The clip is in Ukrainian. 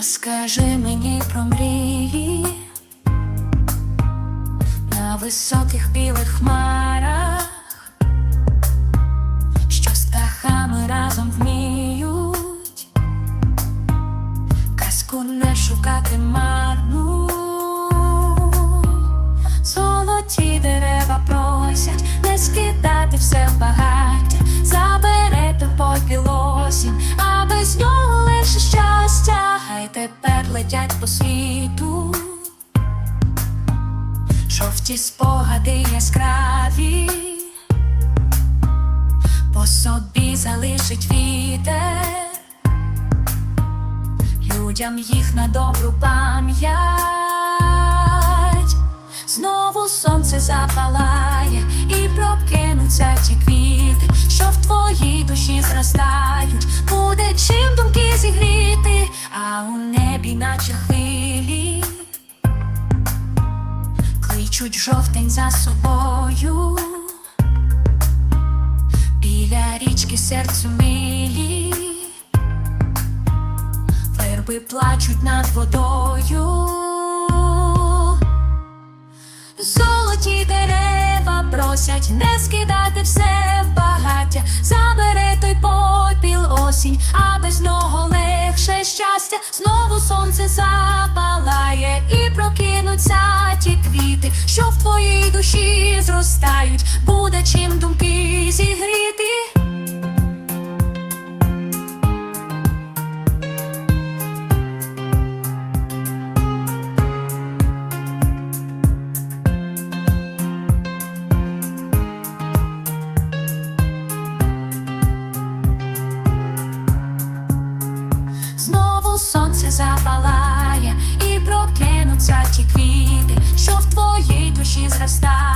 Розкажи мені про мрії на високих білих хмарах, що з птахами разом вміють, казку не шукати марну, тепер летять по світу. Жовті спогади яскраві, по собі залишить вітер, людям їх на добру пам'ять, знову сонце запалає і прокинуться ті квіти, що в твоїй душі зростають, буде чим кличуть жовтень за собою, біля річки серцю милі, верби плачуть над водою, золоті дерева просять не скидати все в багаття, забере той попіл осінь, а без нього легше щастя, знову сонце ті квіти, що в твоїй душі зростають, буде чим думки душі зростають,